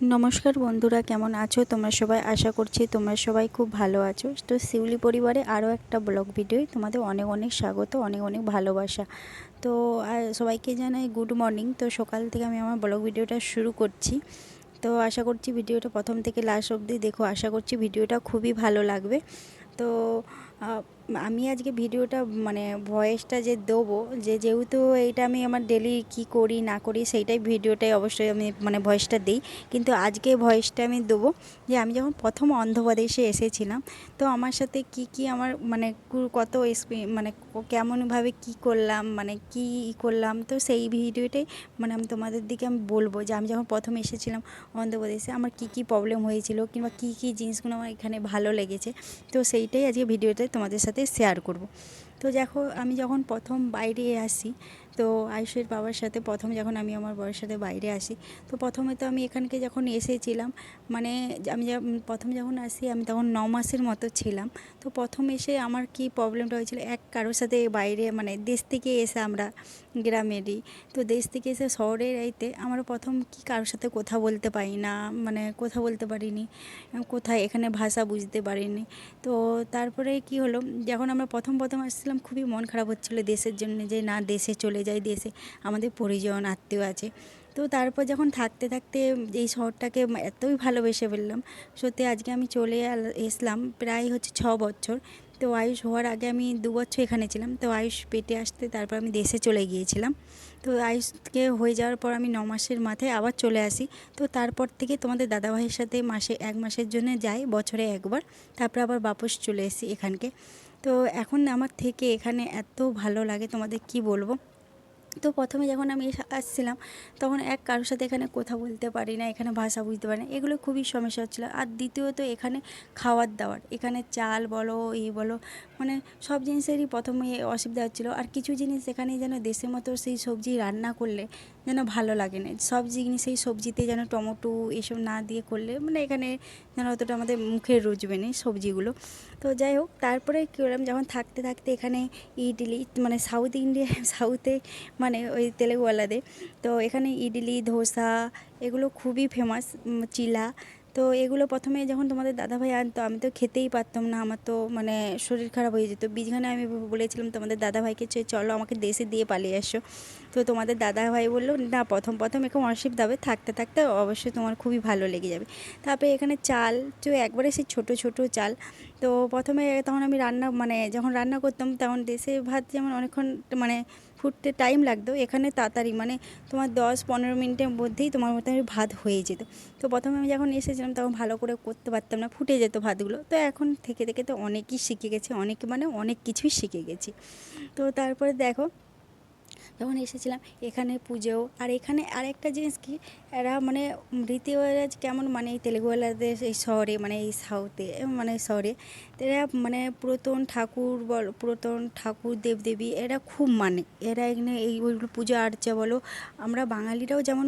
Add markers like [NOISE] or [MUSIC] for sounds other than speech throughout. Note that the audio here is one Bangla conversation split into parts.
নমস্কার বন্ধুরা, কেমন আছো? তোমরা সবাই আশা করছি তোমরা সবাই খুব ভালো আছো। তো শিউলি পরিবারে আরও একটা ব্লগ ভিডিওয় তোমাদের অনেক অনেক স্বাগত, অনেক অনেক ভালোবাসা। তো সবাইকে জানাই গুড মর্নিং তো সকাল থেকে আমি আমার ব্লগ ভিডিওটা শুরু করছি। তো আশা করছি ভিডিওটা প্রথম থেকে লাস্ট অবধি দেখো। আশা করছি ভিডিওটা খুবই ভালো লাগবে। তো আমি আজকে ভিডিওটা মানে ভয়েসটা যে দেবো, যে যেহেতু এইটা আমি আমার ডেলি কি করি, না করি, সেইটাই ভিডিওটাই অবশ্যই আমি মানে ভয়েসটা দিই। কিন্তু আজকে ভয়েসটা আমি দেবো যে আমি যখন প্রথম অন্ধ্রপ্রদেশে এসেছিলাম, তো আমার সাথে কি কি আমার মানে কত মানে কেমনভাবে কি করলাম মানে কি করলাম, তো সেই ভিডিওটাই মানে আমি তোমাদের দিকে আমি বলব যে আমি যখন প্রথম এসেছিলাম অন্ধ্রপ্রদেশে আমার কি কি প্রবলেম হয়েছিল কিংবা কি কি জিনিসগুলো আমার এখানে ভালো লেগেছে, তো সেইটাই আজকে ভিডিওতে তোমাদের সাথে শেয়ার করব তো দেখো, আমি যখন প্রথম বাইরে আসি, তো আয়ুষের বাবার সাথে প্রথম যখন আমি আমার বরের সাথে বাইরে আসি, তো প্রথমে তো আমি এখানকে যখন এসেছিলাম মানে আমি প্রথম যখন আসি, আমি তখন ন মাসের মতো ছিলাম। তো প্রথম এসে আমার কি প্রবলেমটা হয়েছিল, এক কারোর সাথে বাইরে মানে দেশ থেকে এসে আমরা গ্রামেরই, তো দেশ থেকে এসে শহরের আইতে আমরা প্রথম কি কারোর সাথে কথা বলতে পারি না মানে কথা বলতে পারিনি, কোথায়, এখানে ভাষা বুঝতে পারিনি। তো তারপরে কি হলো, যখন আমরা প্রথম প্রথম আসছিলাম খুবই মন খারাপ হচ্ছিল দেশের জন্য যে না, দেশে চলে যাই, দেশে আমাদের পরিজন, আত্মীয় আছে। তো তারপর যখন থাকতে থাকতে এই শহরটাকে এতই ভালোবেসে ফেললাম, সত্যি আজকে আমি চলে এসলাম প্রায় হচ্ছে ছ বছর। তো আয়ুষ হওয়ার আগে আমি দু বছর এখানে ছিলাম। তো আয়ুষ পেটে আসতে তারপর আমি দেশে চলে গিয়েছিলাম। তো আয়ুষকে হয়ে যাওয়ার পর আমি ন মাসের মাথায় আবার চলে আসি। তো তারপর থেকে তোমাদের দাদাভাইয়ের সাথে মাসে, এক মাসের জন্য যাই, বছরে একবার। তারপর আবার বাপস চলে এসি এখানকে। তো এখন আমার থেকে এখানে এত ভালো লাগে তোমাদের কি বলব? তো প্রথমে যখন আমি আসছিলাম, তখন এক কারোর সাথে এখানে কথা বলতে পারি না, এখানে ভাষা বুঝতে পারি না। এগুলো খুবই সমস্যা হচ্ছিল। আর দ্বিতীয়ত এখানে খাওয়ার দাওয়ার, এখানে চাল বলো এই বলো মানে সব জিনিসেরই প্রথমে অসুবিধা হচ্ছিল। আর কিছু জিনিস এখানে যেন দেশের মতো সেই সবজি রান্না করলে যেন ভালো লাগে না। সব জিনিস এই সবজিতে যেন টমেটো এসব না দিয়ে করলে মানে এখানে যেন অতটা আমাদের মুখে রুচবে না সবজিগুলো। তো যাই হোক, তারপরে কী করলাম, যখন থাকতে থাকতে এখানে ইডলি মানে সাউথ ইন্ডিয়া, [LAUGHS] সাউথে মানে ওই তেলেগুওয়ালাদের, তো এখানে ইডলি, ধোসা এগুলো খুবই ফেমাস চিলা। তো এগুলো প্রথমে যখন তোমাদের দাদাভাই আনতো, আমি তো খেতেই পারতাম না, আমার তো মানে শরীর খারাপ হয়ে যেত। বীজখানে আমি বলেছিলাম তোমাদের দাদাভাইকে চলো আমাকে দেশে দিয়ে পালিয়ে এসো। তো তোমাদের দাদাভাই বলল, না, প্রথম প্রথম এরকম অসুবিধা হবে, থাকতে থাকতে অবশ্যই তোমার খুবই ভালো লেগে যাবে। তারপরে এখানে চাল, তো একবারে সেই ছোটো ছোটো চাল। তো প্রথমে তখন আমি রান্না মানে যখন রান্না করতাম, তখন দেশে ভাত যেমন অনেকক্ষণ মানে ফুটতে টাইম লাগতো, এখানে তাড়াতাড়ি মানে তোমার দশ পনেরো মিনিটের মধ্যেই তোমার মোটামুটি ভাত হয়ে যেত। তো প্রথমে আমি যখন এসেছিলাম তখন ভালো করে করতে পারতাম না, ফুটে যেত ভাতগুলো। তো এখন থেকে থেকে তো অনেকই শিখে গেছি, অনেক মানে অনেক কিছুই শিখে গেছি। তো তারপরে দেখো যখন এসেছিলাম, এখানে পুজো। আর এখানে আরেকটা জিনিস কি, এরা মানে রীতি কেমন মানে এই তেলেগুওয়ালাদের এই শহরে মানে এই সাউথে মানে শহরে, এরা মানে পুরাতন ঠাকুর বল, পুরাতন ঠাকুর দেবদেবী এরা খুব মানে। এরা এখানে এই ওইগুলো পুজো আর্চা বলো, আমরা বাঙালিরাও যেমন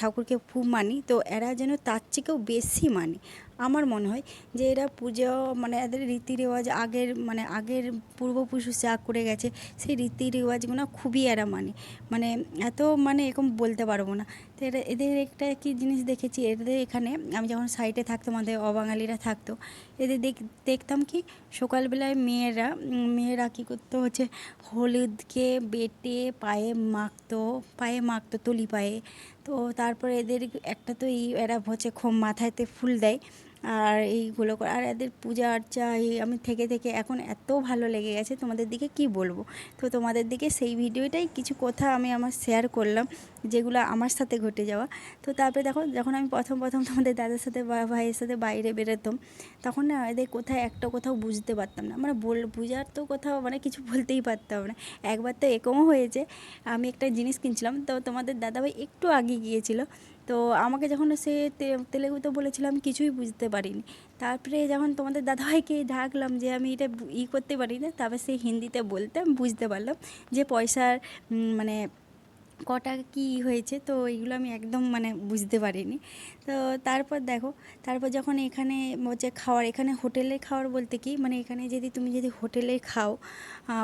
ঠাকুরকে খুব মানি, তো এরা যেন তার থেকেও বেশি মানে। আমার মনে হয় যে এরা পুজো মানে এদের রীতি রেওয়াজ আগের মানে আগের পূর্বপুরুষ যা করে গেছে, সেই রীতি রেওয়াজগুলো খুবই এরা মানে। মানে এত মানে এরকম বলতে পারব না। তো এরা, এদের একটা কি জিনিস দেখেছি, এদের এখানে আমি যখন সাইডে থাকতাম, আমাদের অবাঙালিরা থাকতো, এদের দেখ, দেখতাম কি সকালবেলায় মেয়েরা মেয়েরা কী করতো হচ্ছে, হলুদকে বেটে পায়ে মাখতো পায়ে মাখতো তলি পায়ে। তো তারপরে এদের একটা তো এই, এরা হচ্ছে মাথায়তে ফুল দেয়। আর এইগুলো করে, আর এদের পূজা আর্চা এই আমি থেকে থেকে এখন এত ভালো লেগে গেছে তোমাদের দিকে কি বলব? তো তোমাদের দিকে সেই ভিডিওটাই কিছু কথা আমি আমার শেয়ার করলাম, যেগুলো আমার সাথে ঘটে যাওয়া। তো তারপরে দেখো, যখন আমি প্রথম প্রথম তোমাদের দাদার সাথে বা ভাইয়ের সাথে বাইরে বেরোতাম, তখন না এদের কোথায় একটা কোথাও বুঝতে পারতাম না। মানে বল বুঝার তো কোথাও মানে কিছু বলতেই পারতাম না। একবার তো এরকমও হয়েছে। আমি একটা জিনিস কিনছিলাম, তো তোমাদের দাদাভাই একটু আগে গিয়েছিল। তো আমাকে যখন সে তেলেগুতে বলেছিলাম কিছুই বুঝতে পারিনি। তারপরে যখন তোমাদের দাদাভাইকে ডাকলাম যে, আমি এটা ই করতে পারি না তারপর সে হিন্দিতে বলতে বুঝতে পারলাম যে, পয়সার মানে কটা কী হয়েছে, তো এইগুলো আমি একদম মানে বুঝতে পারিনি। তো তারপর দেখো, তারপর যখন এখানে হচ্ছে খাওয়ার, এখানে হোটেলে খাওয়ার বলতে কি মানে এখানে যদি তুমি যদি হোটেলে খাও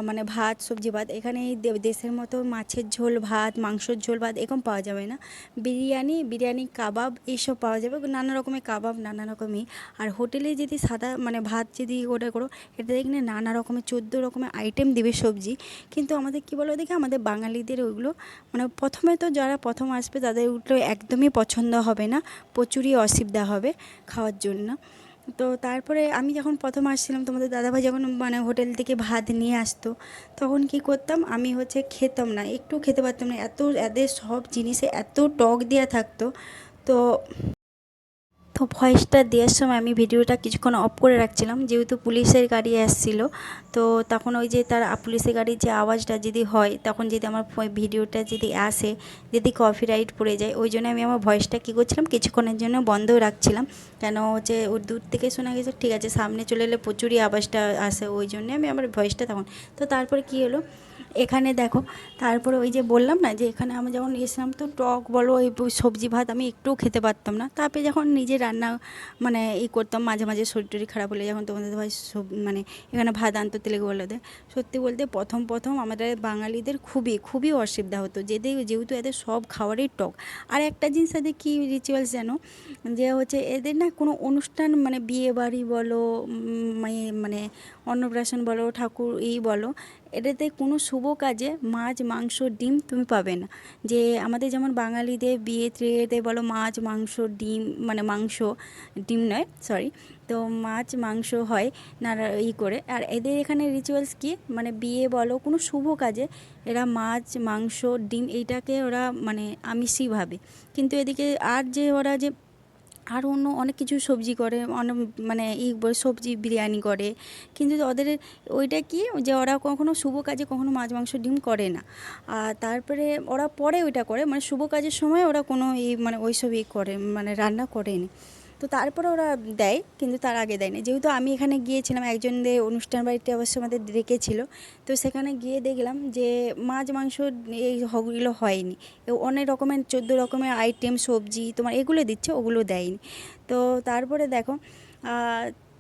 মানে ভাত, সবজি, ভাত, এখানে দেশের মতো মাছের ঝোল, ভাত, মাংসর ঝোল, ভাত এরকম পাওয়া যাবে না। বিরিয়ানি বিরিয়ানি, কাবাব এইসব পাওয়া যাবে, নানা রকমের কাবাব, নানা রকমই। আর হোটেলে যদি সাদা মানে ভাত যদি অর্ডার করো এটাতে এখানে নানা রকমের, চোদ্দ রকমের আইটেম দেবে সবজি। কিন্তু আমাদের কী বলো দেখি, আমাদের বাঙালিদের ওইগুলো মানে প্রথমে তো যারা প্রথম আসবে তাদের উঠলে একদমই পছন্দ হবে না, প্রচুরই অসুবিধা হবে খাওয়ার জন্য। তো তারপরে আমি যখন প্রথম আসছিলাম, তোমাদের দাদাভাই যখন মানে হোটেল থেকে ভাত নিয়ে আসতো, তখন কি করতাম? আমি হচ্ছে খেতাম না, একটু খেতে পারতাম না, এত, এদের সব জিনিসে এত টক দেওয়া থাকতো। তো তো ভয়েসটা দেওয়ার সময় আমি ভিডিওটা কিছুক্ষণ অফ করে রাখছিলাম। যেহেতু পুলিশের গাড়ি আসছিল, তো তখন ওই যে তার পুলিশের গাড়ির যে আওয়াজটা যদি হয়, তখন যদি আমার ভিডিওটা যদি আসে, যদি কপিরাইট পড়ে যায়, ওই জন্য আমি আমার ভয়েসটা কী করছিলাম, কিছুক্ষণের জন্য বন্ধ রাখছিলাম। কেন হচ্ছে ওর দূর থেকে শোনা গেছে, ঠিক আছে, সামনে চলে এলে প্রচুরই আওয়াজটা আসে। ওই জন্য আমি আমার ভয়েসটা তখন, তো তারপরে কী হলো এখানে দেখো, তারপরে ওই যে বললাম না যে এখানে আমি যখন এসেছিলাম তো টক বলো ব- সবজি ভাত আমি একটুও খেতে পারতাম না। তারপরে যখন নিজে রান্না মানে ই করতাম, মাঝে মাঝে শরীর টরীর খারাপ হলে যখন তোমাদের ভাই সব মানে এখানে ভাত আনতো তেলেগু বলতে সত্যি বলতে প্রথম প্রথম আমাদের বাঙালিদের খুবই খুবই অসুবিধা হতো। যেদের যেহেতু এদের সব খাবারই টক। আর একটা জিনিস এদের কী রিচুয়ালস যেন যে হচ্ছে এদের না কোনো অনুষ্ঠান মানে বিয়ে বাড়ি বলো মানে- মানে অন্নপ্রাশন বলো, ঠাকুর এই বলো এটাতে কোনো শুভ কাজে মাছ, মাংস, ডিম তুমি পাবে না। যে আমাদের যেমন বাঙালিদের বিয়ে টিয়েতে বলো মাছ, মাংস, ডিম মানে মাংস, ডিম নয় সরি তো মাছ, মাংস হয় নানা ই করে। আর এদের এখানে রিচুয়ালস কি? মানে বিয়ে বলো কোনো শুভ কাজে এরা মাছ, মাংস, ডিম এইটাকে ওরা মানে আমিষই ভাবে। কিন্তু এদিকে আর যে ওরা যে আর অন্য অনেক কিছু সবজি করে, অনেক মানে ই সবজি বিরিয়ানি করে। কিন্তু ওদের ওইটা কি যে ওরা কখনো শুভ কাজে কখনো মাছ, মাংস, ডিম করে না। আর তারপরে ওরা পরে ওইটা করে মানে শুভ কাজের সময় ওরা কোনো এই মানে ওইসব ই করে মানে রান্না করেনি। তো তারপরে ওরা দেয়, কিন্তু তার আগে দেয় না যেহেতু আমি এখানে গিয়েছিলাম, একজনদের অনুষ্ঠান বাড়িতে অবশ্য আমাদের ডেকেছিল, তো সেখানে গিয়ে দেখলাম যে মাছ, মাংস এই হগুলো হয়নি। অনেক রকমের, চোদ্দ রকমের আইটেম সবজি তোমার এগুলো দিচ্ছে, ওগুলো দেয়নি। তো তারপরে দেখো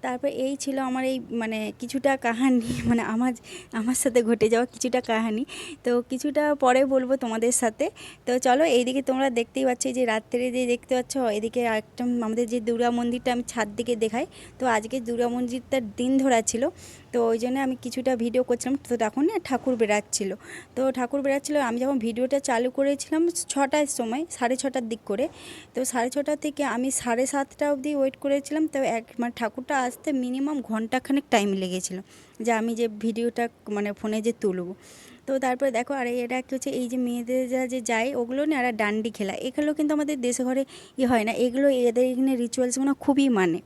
তারপর এই ছিল আমার এই মানে কিছুটা কাহানি [LAUGHS] মানে আমার আমার সাথে ঘটে যাওয়া কিছুটা কাহানি। তো কিছুটা পরে বলব তোমাদের সাথে। তো চলো এইদিকে তোমরা দেখতেই পাচ্ছ যে রাত্রে যে দেখতে পাচ্ছ, এদিকে একটা আমাদের যে দুর্গা মন্দিরটা আমি ছাদ দিকে দেখাই। তো আজকে দুর্গা মন্দিরটার দিন ধরা ছিল। তো ওই জন্য আমি কিছুটা ভিডিও করছিলাম। তো তখন না ঠাকুর বেরাচ্ছিল তো ঠাকুর বেরাচ্ছিল আমি যখন ভিডিওটা চালু করেছিলাম ছটার সময়, সাড়ে ছটার দিক করে, তো সাড়ে ছটা থেকে আমি সাড়ে সাতটা অবধি ওয়েট করেছিলাম। তো এক মানে ঠাকুরটা আসতে মিনিমাম ঘন্টাখানেক টাইম লেগেছিল যে আমি যে ভিডিওটা মানে ফোনে যে তুলব। তো তারপরে দেখো, আর এটা কি হচ্ছে, এই যে মেয়েদের যা যে যায়, ওগুলো না এরা ডান্ডি খেলা এগুলো কিন্তু আমাদের দেশে ঘরে ই হয় না। এগুলো এদের এখানে রিচুয়ালসগুলো খুবই মানে।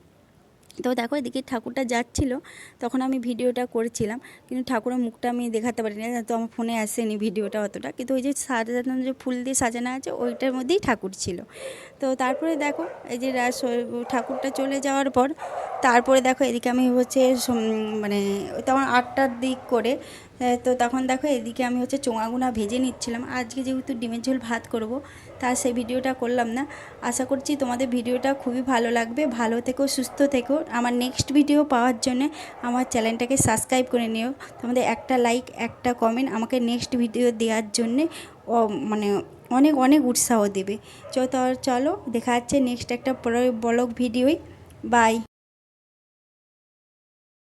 তো দেখো এদিকে ঠাকুরটা যাচ্ছিল, তখন আমি ভিডিওটা করছিলাম, কিন্তু ঠাকুরের মুখটা আমি দেখাতে পারি না তো আমার ফোনে আসেনি ভিডিওটা অতটা, কিন্তু ওই যে সাজানো যে ফুল দিয়ে সাজানো আছে, ওইটার মধ্যেই ঠাকুর ছিল। তো তারপরে দেখো, এই যে রাস ঠাকুরটা চলে যাওয়ার পর, তারপরে দেখো এদিকে আমি হচ্ছে মানে তখন আটটার দিক করে তো তখন দেখো এদিকে আমি হচ্ছে চোঙাগুনা ভেজে নিচ্ছিলাম, আজকে যেহেতু ডিমের ঝোল ভাত করব, তা সেই ভিডিওটা করলাম না, আশা করছি তোমাদের ভিডিওটা খুবই ভালো লাগবে, ভালো থেকো, সুস্থ থেকো আমার নেক্সট ভিডিও পাওয়ার জন্য আমার চ্যানেলটাকে সাবস্ক্রাইব করে নিও। তোমাদের একটা লাইক একটা কমেন্ট আমাকে নেক্সট ভিডিও দেওয়ার জন্যে মানে অনেক অনেক উৎসাহ দেবে। চলো, দেখা যাচ্ছে নেক্সট একটা ব্লগ ভিডিওই বাই